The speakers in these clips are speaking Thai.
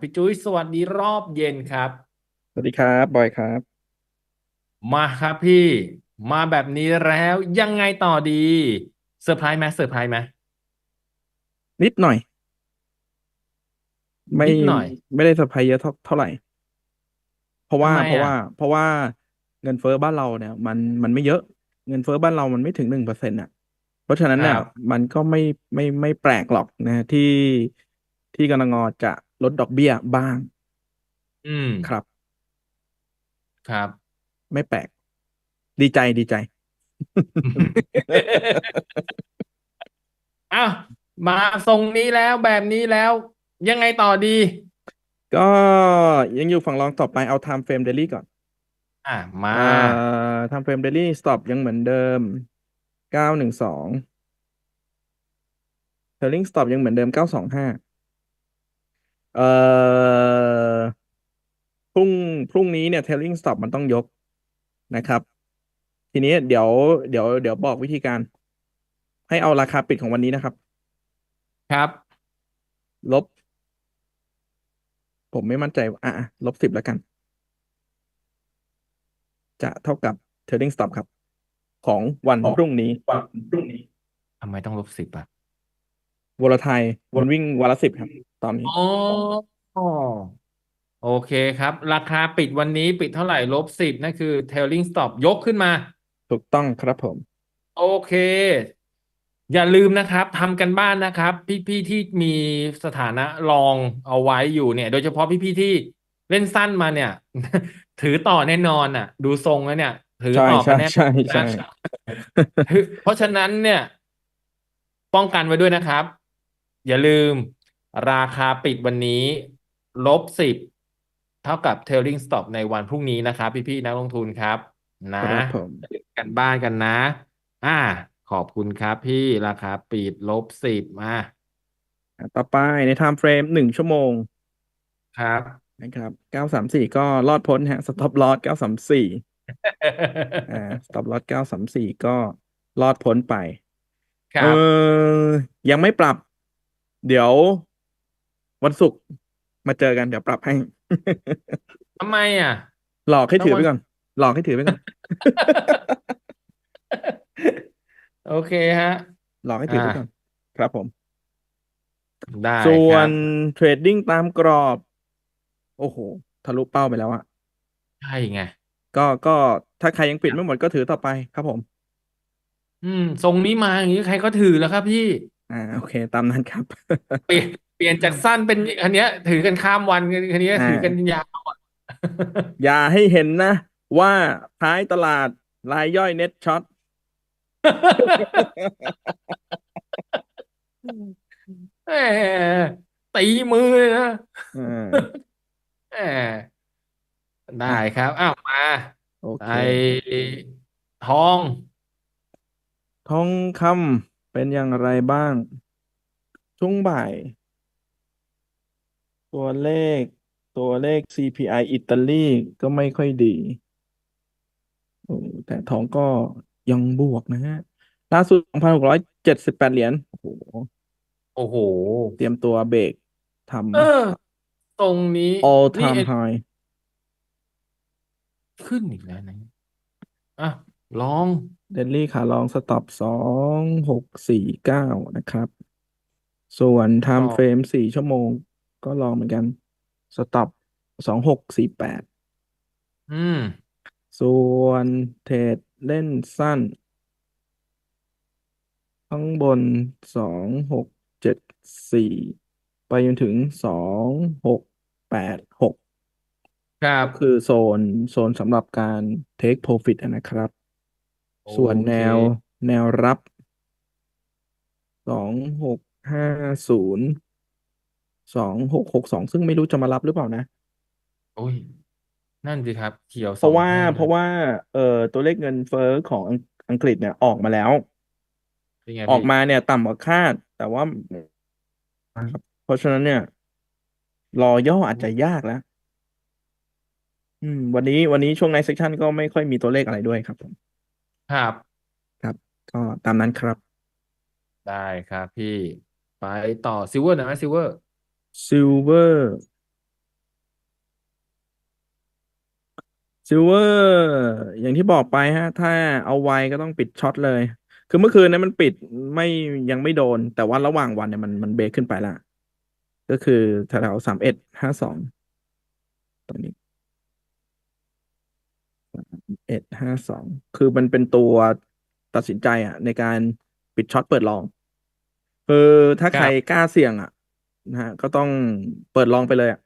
พี่จุ้ยสวัสดีรอบเย็นครับ สวัสดีครับบอยครับ มาครับพี่ มาแบบนี้แล้วยังไงต่อดีเซอร์ไพรส์ไหมเซอร์ไพรส์ไหมนิดหน่อย ไม่นิดหน่อย ไม่ได้เซอร์ไพรส์เยอะเท่าเท่าไหร่ เพราะว่าทำไมเพราะอะว่า เพราะว่าเงินเฟ้อบ้านเราเนี่ย มันมันไม่เยอะเงินเฟ้อบ้านเรามันไม่ถึงหนึ่งเปอร์เซ็นต์อะ เพราะฉะนั้นคเนี่ยรับมันก็ไม่ไม่ไม่แปลกหรอกนะที่ที่กนงจะ ลดดอกเบี้ยบ้าง อืม ครับ ครับ ไม่แปลก ดีใจดีใจ อ้าวมาทรงนี้แล้วแบบนี้แล้ว ยังไงต่อดี ก็ยังอยู่ฝั่งรองต่อไปเอา time frame daily ก่อน อะ มาอ่า time frame daily stop ยังเหมือนเดิมเก้าหนึ่งสอง trailing stop ยังเหมือนเดิมเก้าสองห้า เอ่อพรุ่งพรุ่งนี้เนี่ย trailing stop มันต้องยกนะครับ ทีนี้เดี๋ยวเดี๋ยวเดี๋ยวบอกวิธีการ ให้เอาราคาปิดของวันนี้นะครับ ครับ ลบ ผมไม่มั่นใจอะอะลบสิบแล้วกัน จะเท่ากับ trailing stop ครับ ของวันพรุ่งนี้ทำไมต้องลบสิบอะวอลไทยวนวิ่งวันละสิบครับ ตอนนี้อ๋อโอเคครับ ราคาปิดวันนี้ปิดเท่าไหร่ลบสิบนั่นคือ trailing stop ยกขึ้นมา ถูกต้องครับผม โอเค อย่าลืมนะครับทำกันบ้านนะครับ พี่ๆที่มีสถานะรองเอาไว้อยู่เนี่ย โดยเฉพาะพี่ๆที่เล่นสั้นมาเนี่ย ถือต่อแน่นอนอะ ดูทรงแล้วเนี่ย ถือใช่ต่อกัใช่นแน่ใช่ใช่นะคือเพราะฉะนั้นเนี่ย ป้องกันไว้ด้วยนะครับ อย่าลืม ราคาปิดวันนี้ลบสิบเท่ากับ trailing stop ในวันพรุ่งนี้นะครับพี่ๆนักลงทุนครับ นะครับผมกันบ้านกันนะ อ่า ขอบคุณครับพี่ราคาปิดลบสิบมาอะต่อไปใน time frame หนึ่งชั่วโมง ครับนะครับเก้าสามสี่ก็รอดพ้นฮะ stop loss เก้าสามสี่อ่า stop loss เก้าสามสี่ก็รอดพ้นไป ครัเอบอยังไม่ปรับ เดี๋ยว วันศุกร์มาเจอกันเดี๋ยวปรับให้ ทำไมอะ หลอกให้ต้องถือวัไปนก่อน หลอกให้ถือไปก่อน โอเคฮะ หลอกให้ถืออ่าไปก่อน ครับผม ได้ส่ควรันบเทรดดิ้งตามกรอบ โอ้โห ทะลุเป้าไปแล้วอะใช่ไง ก็ก็ถ้าใครยังปิดไม่หมดก็ถือต่อไปครับผม อืม ทรงนี้มาอย่างนี้ใครก็ถือแล้วครับพี่ อ่า โอเค ตามนั้นครับเปลี่ยนเปลี่ยนจากสั้นเป็นอันเนี้ย ถือกันข้ามวันอันเนี้ยอ่าถือกันยาวอะอย่าให้เห็นนะ ว่าท้ายตลาดรายย่อยเน็ตช็อตแหมตีมือเลยนะอ่าแหมได้ครับอ้าวมาโอเคไอทอง ทองคำเป็นอย่างไรบ้าง ช่วงบ่าย ตัวเลข ตัวเลข CPI อิตาลีก็ไม่ค่อยดีโอ้แต่ทองก็ยังบวกนะฮะ ล่าสุด 2,678 เหรียญโอ้โหโอ้โห เตรียมตัวเบรกทเออ ตรงนี้ำ all นี่ time เอ็น high ขึ้นอีกแล้วนะอะลอง เดลลี่ขาลองสต็อปสองหกสี่เก้านะครับ ส่วนก็ time frame สี่ชั่วโมง ก็ลองเหมือนกัน สต็อปสองหกสี่แปดอืม ส่วนเทรดเล่นสั้น ข้างบนสองหกเจ็ดสี่ไปจนถึงสองหกแปดหกครับ ก็คือโซนโซนสำหรับการ take profit อะนะครับ โอส่วนเค แนวแนวรับสองหกห้าศูนย์ สองหกหกสองซึ่งไม่รู้จะมารับหรือเปล่านะ โอ้ย นั่นสิครับ เขียวเพสอราะงว่าแท่งเพเลยราะว่าเอ่อตัวเลขเงินเฟ้อของอังอังกฤษเนี่ยออกมาแล้ว เป็นไงออกพี่ มาเนี่ยต่ำกว่าคาด แต่ว่าครับเพราะฉะนั้นเนี่ย รอย่ออาจจะยากแล้วอืม วันนี้วันนี้ช่วงในเซ c ชั o นก็ไม่ค่อยมีตัวเลขอะไรด้วยครับผมครับ ครับ ก็ตามนั้นครับ ได้ครับพี่ ไปต่อซิลเวอร์หน่อยไหมซิลเวอร์ ซิลเวอร์ซิลเวอร์อย่างที่บอกไปฮะ ถ้าเอาไว้ก็ต้องปิดช็อตเลย คือเมื่อคืนนี้นมันปิดไม่ยังไม่โดน แต่ว่าระหว่างวันเนี่ยมันมันเบรกขึ้นไปละก็คือแถวสามเอ็ดห้าสองตรงนี้เอ็ดห้าสองคือมันเป็นตัวตัดสินใจอะ ในการปิดช็อตเปิดลองคือถ้าใครกล้าเสี่ยงอะ นะฮะก็ต้องเปิดลองไปเลยอะ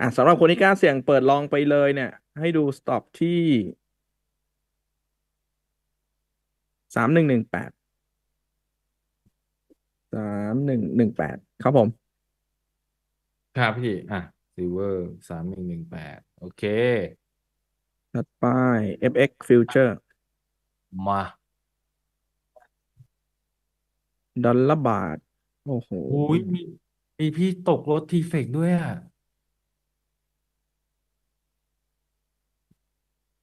อะสำหรับคนที่กล้าเสี่ยงเปิดลองไปเลยเนี่ย ให้ดูสต็อปที่สามหนึ่งหนึ่งแปดสามหนึ่งหนึ่งแปดครับผม ครับพี่ อะซิลเวอร์สามหนึ่งหนึ่งแปดโอเคถัดไป FX Future มา ดอลลาร์บาท โอ้โห โอ้ยมีมีพี่ตกรถทีเฟกด้วยอะ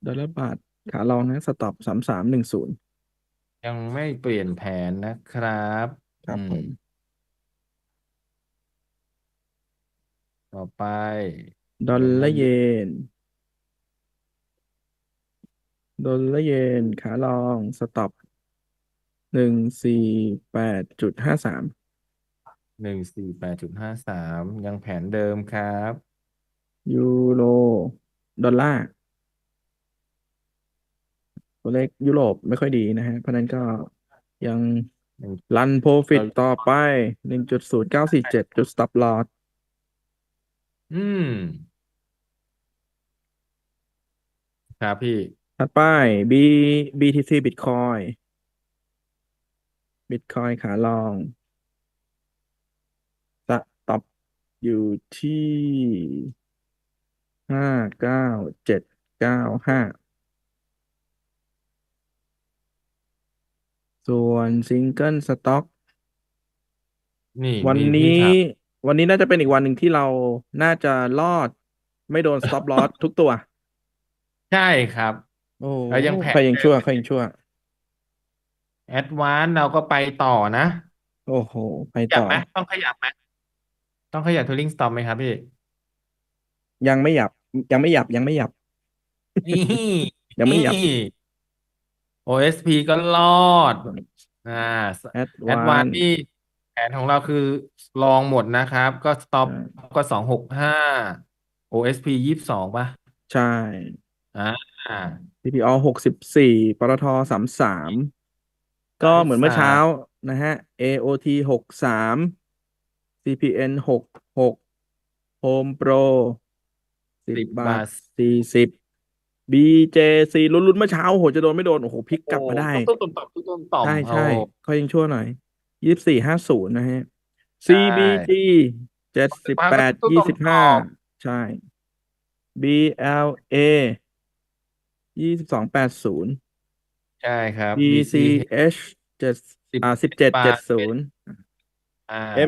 ดอลลาร์บาทขาลองนะสต็อปสามสามหนึ่งศูนย์ยังไม่เปลี่ยนแผนนะครับครับอืผมมต่อไป ดอลดอลลาลาร์ร์เยเยนนดอลลาร์เยนขาลองสต็อปหนึ่งสี่แปดจุดห้าสาม หนึ่งสี่แปดจุดห้าสามยังแผนเดิมครับ ยูโร ดอลลาร์ ตัวเลขยุโรปไม่ค่อยดีนะฮะ เพราะฉะนั้นก็ยังหนึ่งรันโปรฟิตเราต่อไปหนึ่งจุดศูนย์เก้าสี่เจ็ดจุดสต็อปลอสอืม ครับพี่ ถัดไป B BTC Bitcoin Bitcoin ขาลองสต็อป อยู่ที่ห้าเก้าเจ็ดเก้าห้าส่วนซิงเกิลสต็อก นี่วันมีพี่นี้ถามวันนี้น่าจะเป็นอีกวันหนึ่งที่เราน่าจะรอด ไม่โดน stop loss ทุกตัว ใช่ครับ โอ้แล้วยังแผนใครยังเดิชั่วมใครยังชั่ว แอดวานเราก็ไปต่อนะโอ้โห ไปขยับต่อ ไหมต้องขยับไหม ต้องขยับทูริงสตอมไหมครับพี่ยังไม่หยับ ยังไม่หยับยังไม่หยับ นี่ ยังไม่หยับ นี่ OSP ก็รอด อ่า แอดแอดวาวานนนี่แผนของเราคือลองหมดนะครับ ก็สต็อปใช่ก็สองหกห้า OSP ยี่สิบสองป่ะ ใช่ อ่า CPO หกสิบสี่ปตทสามสามก็เหมือนเมื่อเช้านะฮะ AOT หกสาม CPN หกหก Home Pro สิสิบบบาบาททสี่สิบ BJC ลุ้นๆเมื่อเช้าโหจะโดนไม่โดน โอ้โหพลิกกลับโอ้มาได้ตุ้มตุ้มต่อมตุ้มตุ้มต่อมใช่เอาใช่เขายังชั่วหน่อยยี่สิบสี่ห้าศูนย์นะฮะใช่ CBG เจ็ดสิบมาแปก็ดตุ้มยี่ต่อมสิบต่ห้าอใช่ BLA ยี่สิบสองแปดศูนย์ใช่ครับ BCH เจ็ดสิบอ่าสิบเจ็ดบาเจ็ดทศูนย์อ่า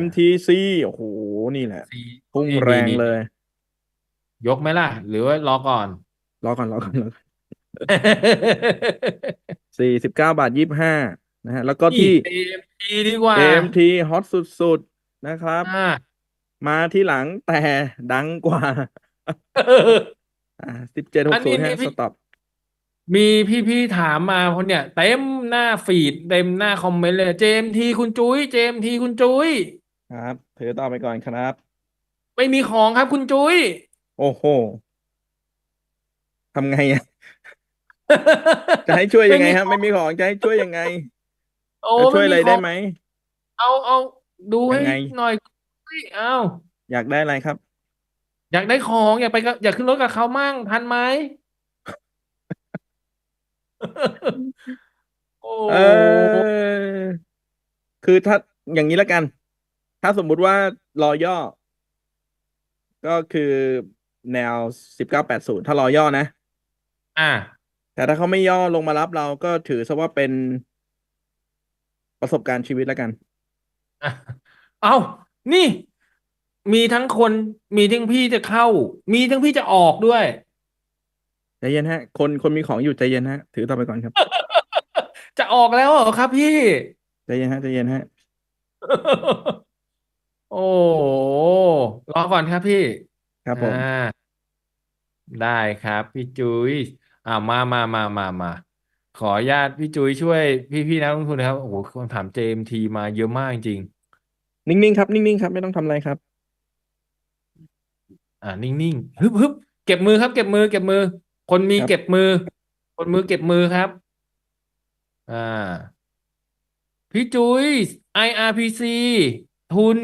MTC โอ้โห นี่แหละซีพุ่งนี่แรนี่งนี่เลย ยกไหมล่ะ หรือว่ารอก่อน รอก่อนรอก่อนรอก่อนสี่สิบเก้าบาทยี่สิบห้านะฮะ แล้วก็นี่ที่ AMT ดีกว่า AMT ฮอตสุดๆ นะครับ อ่ามาที่หลังแต่ดังกว่า อ่าสิบเจ็ดหอักนศูนี้นย์มีฮะพี่สต็อป มีพี่ๆถามมาคนเนี่ยเต็มหน้าฟีดเต็มหน้าคอมเมนต์เลย JMT คุณจุ้ย JMT คุณจุ้ยครับถือต่อไปก่อนครับ ไม่มีของครับคุณจุ้ย โอ้โหทำไงอะ จะให้ช่วยยังไงครับ ไม่มีของจะให้ช่วยยังไงโอ้จะช่วยไม่อะไรมีขได้องไหม เอาเอาดูยัให้งไง หน่อยเฮ้ยเอาอยากได้อะไรครับ อยากได้ของอยากไปกับอยากขึ้นรถกับเขามั่งทันไหม โอ้เออ คือถ้าอย่างนี้แล้วกัน ถ้าสมมุติว่ารอย่อ ก็คือแนวสิบเก้าแปดศูนย์ถ้ารอย่อนะ อะแต่ถ้าเขาไม่ย่อลงมารับเราก็ถือซะว่าเป็นประสบการณ์ชีวิตแล้วกัน อะเอานี่ มีทั้งคน มีทั้งพี่จะเข้า มีทั้งพี่จะออกด้วย ใจเย็นฮะ คนคนมีของอยู่ใจเย็นฮะ ถือต่อไปก่อนครับ จะออกแล้วเหรอครับพี่ ใจเย็นฮะใจเย็นฮะ โอ้รอก่อนครับพี่ครับผม อ่าได้ครับพี่จุ้ยอ่ามามามามามา ขออนุญาตพี่จุ้ยช่วยพี่พี่นักลงทุนนะครับ โอ้โหคำถาม JMT มาเยอะมากจริงนิ่งๆครับ นิ่งๆครับ ไม่ต้องทำอะไรครับ ๆอ่านิ่งๆฮึบฮึบเก็บมือครับ เก็บมือ เก็บมือ คนมีครับเก็บมือ คนมือเก็บมือครับ อ่า พี่จุ้ย IRPC ทุน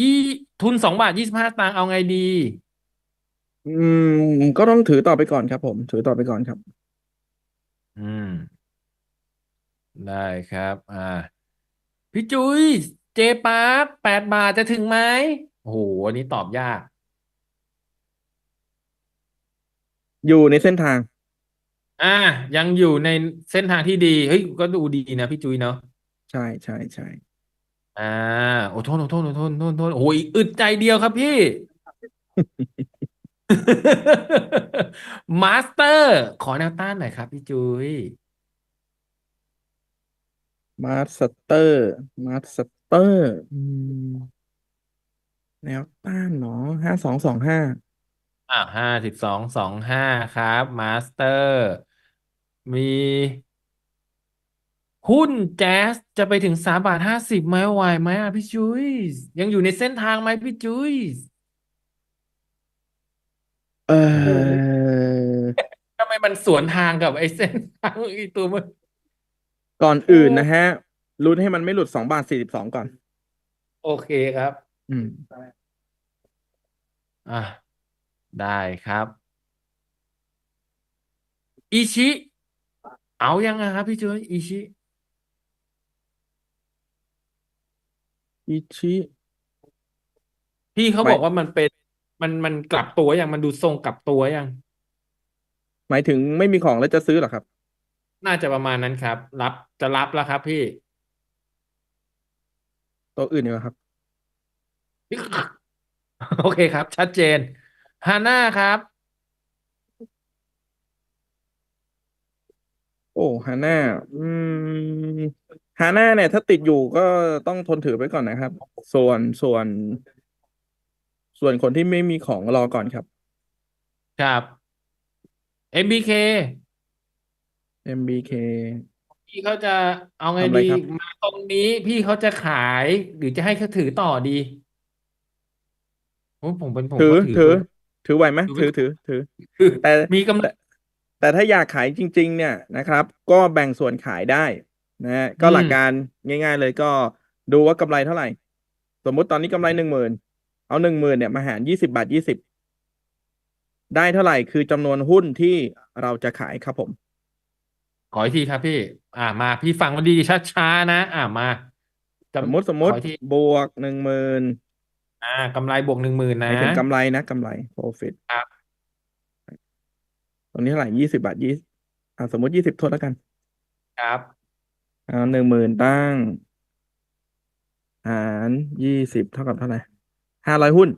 ยี่ทุนสองบาทยี่สิบห้าตังค์เอาไงดี อืม ก็ต้องถือต่อไปก่อนครับผม ถือต่อไปก่อนครับ อืม ได้ครับ อ่า พี่จุ้ย เจปาร์คแปดบาทจะถึงไหมโอ้โหอันนี้ตอบยาก อยู่ในเส้นทาง อ่า ยังอยู่ในเส้นทางที่ดี เฮ้ย ก็ดูดีนะพี่จุ้ยเนาะ ใช่ใช่ใช่อ่า โอ้โทษโอ้โทษโอ้โทษโทษโทษโอ้ยอึดใจเดียวครับพี่ มาสเตอร์ ขอแนวต้านหน่อยครับพี่จุ้ย มาสเตอร์ มาสเตอร์อืมแนวต้านเนาะห้าสองสองห้า อ่าห้าสิบสองสองห้าครับ มาสเตอร์ มี หุ้นแจ๊สจะไปถึงสามบาทห้าสิบไหมไหวไหมอะพี่จุ้ยยังอยู่ในเส้นทางไหมพี่จุ้ยเออทำไมมันสวนทางกับไอ้เส้นทางไอ้ตัวมันก่อนอื่นนะฮะลุ้นให้มันไม่หลุดสองบาทสี่สิบสองก่อน โอเคครับ อืม อะ ได้ครับ อิชิ เอายังไงครับพี่จุ้ยอิชิ อิชิพี่เขาหมายบอกว่ามันเป็น มันมันกลับตัวยังมันดูทรงกลับตัวยัง หมายถึงไม่มีของแล้วจะซื้อเหรอครับ น่าจะประมาณนั้นครับ รับจะรับแล้วครับ พี่ตัวอื่นดีกว่าครับ โอเคครับ ชัดเจน ฮาน่าครับ โอ้ฮาน่าอืมฮาน่าเนี่ย ถ้าติดอยู่ก็ต้องทนถือไว้ก่อนนะครับ ส่วนส่วน ส่วนคนที่ไม่มีของรอก่อนครับ ครับ MBK MBK พี่เขาจะเอาไงทำอะไรดี ครับ มาตรงนี้พี่เขาจะขายหรือจะให้เขาถือต่อดีโอ้ผมเป็นผมถือก็ถือถือ ถือไหวไหมถือถือถือถือคือแต่มีกำไรแต่แต่ถ้าอยากขายจริง ๆ เนี่ยนะครับ ก็แบ่งส่วนขายได้นะฮะก็อืมหลักการง่าย ๆ เลยก็ดูว่ากำไรเท่าไหร่ สมมุติตอนนี้กำไรหนึ่งหมื่นเอาหนึ่งหมื่นเนี่ยมาหารยี่สิบาทยี่สิบได้เท่าไหร่คือจำนวนหุ้นที่เราจะขายครับผม ขออีกทีครับพี่ อ่ามาพี่ฟังมาดีช้าๆนะ อ่ามาจำสมมติสมมติขออีกทีบวกหนึ่งหมื่น อ่ากำไรบวกหนึ่งหมื่นหนะมายถึงกำไรนะกำไร profit ครับตรงนี้เท่าไหร่ยี่สิบาทยี่อ่าสมมติยี่สิบทดแล้วกัน ครับเอาหนึ่งหมื่นตั้ง หารยี่สิบเท่ากับเท่าไหร่ห้าร้อยหุ้น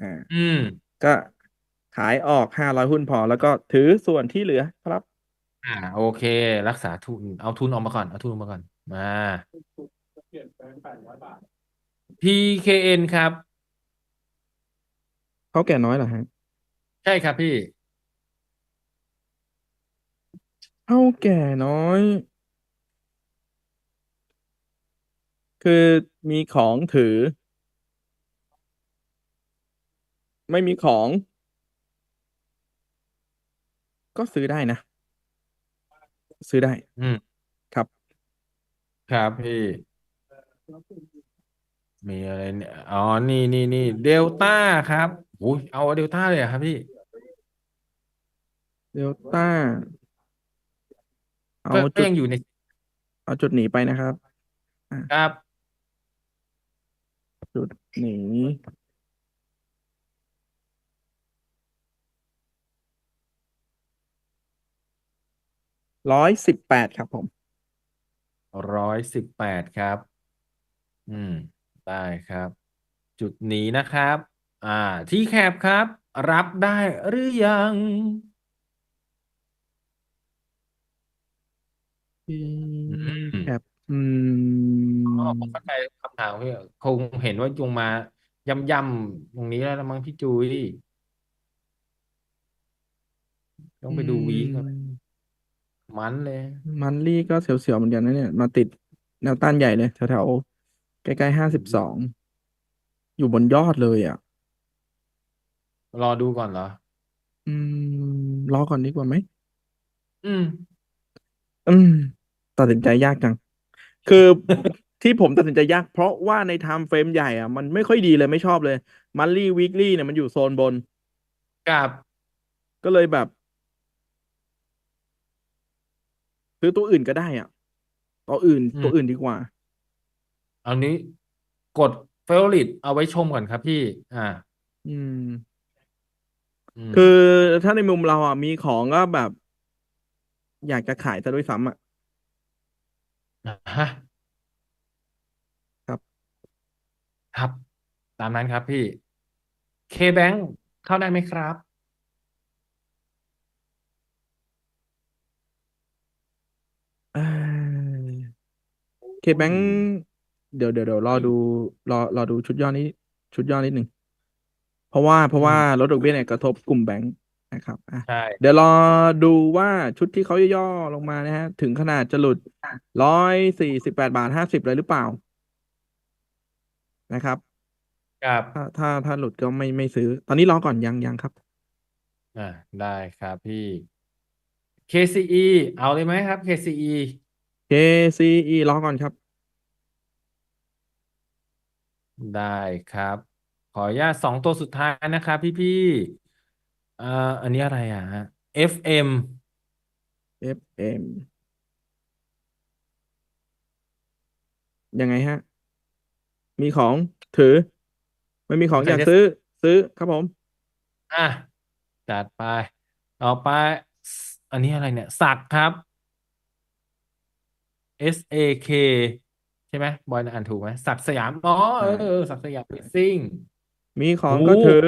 อ่า อืม ก็ขายออกห้าร้อยหุ้นพอ แล้วก็ถือส่วนที่เหลือครับ อ่า โอเค รักษาทุน เอาทุนออกมาก่อน เอาทุนออกมาก่อน มา PKN ครับ เขาแก่น้อยเหรอฮะใช่ครับพี่เขาแก่น้อย คือมีของถือ ไม่มีของก็ซื้อได้นะ ซื้อได้อืมครับ ครับพี่ มีอะไรเนี่ยอ๋อ นี่นี่นี่เดลต้าครับอุ้ยเอาเดลต้าเลยเหรอครับพี่ เดลต้า เอาก็ก็จุดยังอยู่ในเอาจุดหนีไปนะครับครับจุดหนีร้อยสิบแปดครับผม ร้อยสิบแปดครับ อืม ได้ครับ จุดนี้นะครับ อ่า ที่แคบครับ รับได้หรือยังที่อืมแคปอือ๋อมผมเข้าใจคำถามพี่คงเห็นว่าจงมาย่ำๆตรงนี้แล้วละมั้งพี่จุ้ยต้องอืไปดูวีคครับมมันเลย มันลี่ก็เสียวๆเหมือนกันนะเนี่ย มาติดแนวต้านใหญ่เลยแถวๆ ใกล้ๆห้าสิบสอง อยู่บนยอดเลยอะ รอดูก่อนเหรอ อืม รอก่อนดีกว่าไหม อืม อืม ตัดสินใจยากจัง คือ ที่ผมตัดสินใจยาก เพราะว่าในไทม์เฟรมใหญ่อะ มันไม่ค่อยดีเลยไม่ชอบเลย มันลี่วีคลี่เนี่ยมันอยู่โซนบน กับก็เลยแบบ ซื้อตัวอื่นก็ได้อะ ตัวอื่นอืตัวมอื่นดีกว่า เอานี้กดเฟลลิตเอาไว้ชมก่อนครับพี่ อ่า อืมอืมคือถ้าในมุมเราอะมีของก็แบบ อยากจะขายซะด้วยซ้ำอะอ่าฮะครับ ครับ ตามนั้นครับพี่เคแบงเข้าได้ไหมครับ เออเคแบง เดี๋ยวเดี๋ยวเดี๋ยวรอดูรอรอดูชุดย่อนี้ ชุดย่อนิดหนึ่งเพราะว่าเพราะอืว่ามลดดอกเบี้ยเนี่ยกระทบกลุ่มแบงค์นะครับอะใช่เดี๋ยวรอดูว่าชุดที่เขาย่อๆลงมานะฮะ ถึงขนาดจะหลุดร้อยสี่สิบแปดบาทห้าสิบเลยหรือเปล่า นะครับกับถ้าถ้าถ้าหลุดก็ไม่ไม่ซื้อ ตอนนี้รอก่อนยังยังครับ อ่าได้ครับพี่ KCE เอาเลยไหมครับ KCE KCE รอก่อนครับ ได้ครับ ขออนุญาตสองตัวสุดท้ายนะครับพี่พี่ๆเอ่ออันนี้อะไรอะฮะ FM FM ยังไงฮะ มีของถือ ไม่มีของใคอรยากจะซื้อ ซื้อครับผม อะจัดไป ต่อไป อันนี้อะไรเนี่ย สักครับ S A K ใช่ไหมบอยอ่านถูกไหมสักสยามอ๋อเอใช่อเออสักสยามฟิซซิ่ง มีของโอ้ก็ถือ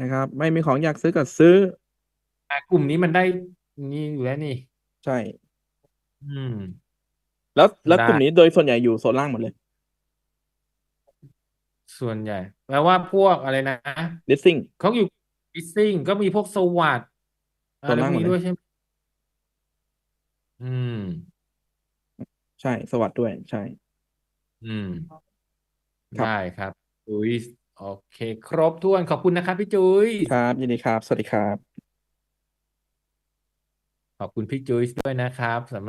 นะครับ ไม่มีของอยากซื้อก็ซื้อแต่กลุ่มนี้มันได้นี่อยู่แล้วนี่ ใช่ อืม แล้วแล้วได้ กลุ่มนี้โดยส่วนใหญ่อยู่โซนล่างหมดเลย ส่วนใหญ่แปลว่าพวกอะไรนะ listing เขาอยู่ฟิซซิ่งก็มีพวกสวัสดส่อะวนไรล่างพวกหมดนี้เลด้วยยใช่ไหมอืม ใช่สวัสดด้วย ใช่ อืม ครับ ได้ครับ จุยส์โอเค ครบถ้วนขอบคุณนะครับ พี่จุยส์ครับยินดีครับ สวัสดีครับ ขอบคุณพี่จุยส์ด้วยนะครับสำหรับ